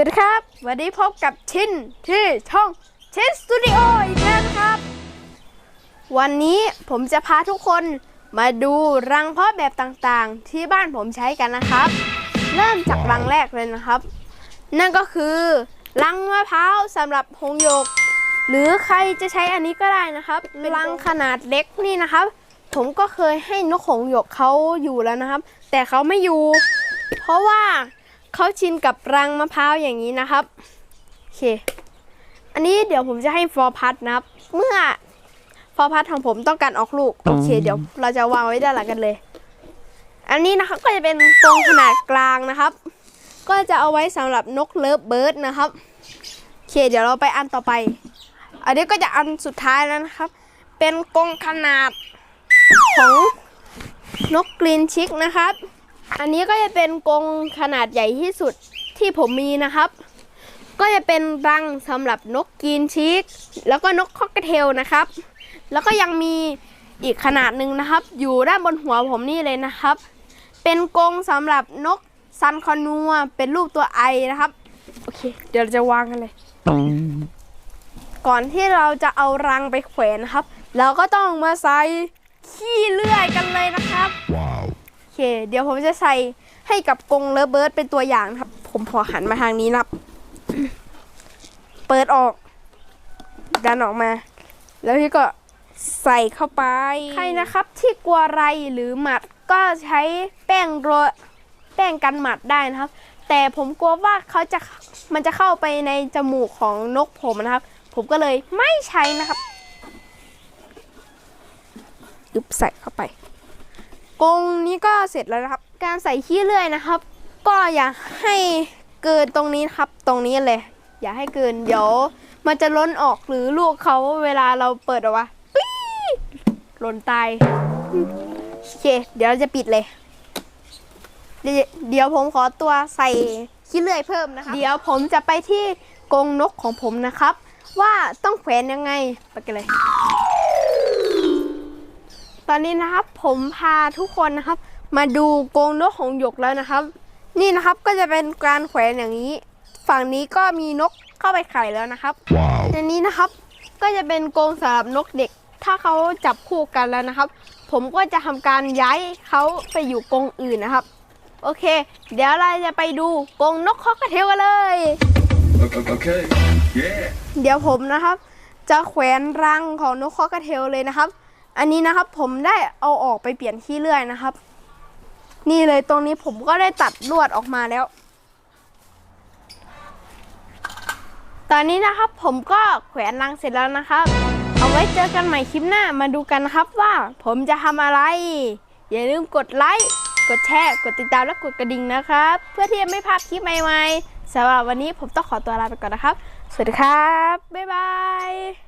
วัสดีครับ วันนี้พบกับชินที่ช่องชินสตูดิโออีกแล้วนครับ วันนี้ผมจะพาทุกคนมาดูรังเพาะแบบต่างๆ ที่บ้านผมใช้กันนะครับ เริ่มจากรังแรกเลยนะครับ นั่นก็คือรังมะพร้าวสำหรับหงหยก หรือใครจะใช้อันนี้ก็ได้นะครับรังขนาดเล็กนี่นะครับ ผมก็เคยให้นกหงหยกเขาอยู่แล้วนะครับ แต่เขาไม่อยู่ เพราะว่า เขาชินกับรังมะพร้าวอย่างนี้นะครับโอเค อันนี้เดี๋ยวผมจะให้ฟอร์พัดนะครับ เมื่อฟอร์พัดของผมต้องการออกลูกโอเคเดี๋ยวเราจะวางไว้ด้านหลังกันเลย อันนี้นะครับก็จะเป็นกรงขนาดกลางนะครับ ก็จะเอาไว้สำหรับนกเลิฟเบิร์ดนะครับโอเคเดี๋ยวเราไปอันต่อไป อันนี้ก็จะอันสุดท้ายแล้วนะครับ เป็นกรงขนาดของนกกรีนชิกนะครับ อันนี้ก็จะเป็นกรงขนาดใหญ่ที่สุดที่ผมมีนะครับ ก็จะเป็นรังสำหรับนกกรีนชิกแล้วก็นกคอกเทลนะครับ แล้วก็ยังมีอีกขนาดหนึ่งนะครับ อยู่ด้านบนหัวผมนี่เลยนะครับ เป็นกรงสำหรับนกซันคอนัวเป็นรูปตัวไอนะครับ โอเค เดี๋ยวเราจะวางกันเลย ก่อนที่เราจะเอารังไปแขวนนะครับ เราก็ต้องมาใส่ขี้เลื่อยกันเลยนะครับ Wow. เค เดี๋ยวผมจะใส่ให้กับกรงเลเบิร์ดเป็นตัวอย่างนะครับ ผมพอหันมาทางนี้นับเปิดออกดันออกมา แล้วพี่ก็ใส่เข้าไป ใครนะครับที่กลัวไรหรือหมัดก็ใช้แป้งโรยแป้งกันหมัดได้นะครับ แต่ผมกลัวว่าเขาจะมันจะเข้าไปในจมูกของนกผมนะครับ ผมก็เลยไม่ใช้นะครับ อึบใส่เข้าไป กรงนี้ก็เสร็จแล้วนะครับ การใส่ขี้เลื่อยนะครับ ก็อย่าให้เกินตรงนี้ครับ ตรงนี้เลย อย่าให้เกินเดี๋ยว มันจะล้นออกหรือลูกเขาเวลาเราเปิดออกมาปี๊ดหล่นตายโอเค เดี๋ยวเราจะปิดเลยเดี๋ยวเดี๋ยวผมขอตัวใส่ขี้เลื่อยเพิ่มนะคะเดี๋ยวผมจะไปที่กรงนกของผมนะครับ ว่าต้องแขวนยังไงไปกันเลย ตอนนี้นะครับผมพาทุกคนนะครับ มาดูกรงนกของหยกแล้วนะครับ นี่นะครับก็จะเป็นการแขวนอย่างนี้ ฝั่งนี้ก็มีนกเข้าไปไข่แล้วนะครับ Wow. ในนี้นะครับก็จะเป็นกรงสำหรับนกเด็ก ถ้าเขาจับคู่กันแล้วนะครับ ผมก็จะทำการย้ายเขาไปอยู่กรงอื่นนะครับ โอเค เดี๋ยวเราจะไปดูกรงนกคอกระเทลกันเลย Okay. Yeah. เดี๋ยวผมนะครับ จะแขวนรังของนกคอกระเทลเลยนะครับ อันนี้นะครับผมได้เอาออกไปเปลี่ยนขี้เลื่อยนะครับ นี่เลยตรงนี้ผมก็ได้ตัดลวดออกมาแล้ว ตอนนี้นะครับผมก็แขวนรังเสร็จแล้วนะครับ เอาไว้เจอกันใหม่คลิปหน้ามาดูกันนะครับว่าผมจะทำอะไร อย่าลืมกดไลค์กดแชร์ กดติดตามและกดกระดิ่งนะครับ เพื่อที่จะไม่พลาดคลิปใหม่ๆสำหรับวันนี้ผมต้องขอตัวลาไปก่อนนะครับ สวัสดีครับ บ๊ายบาย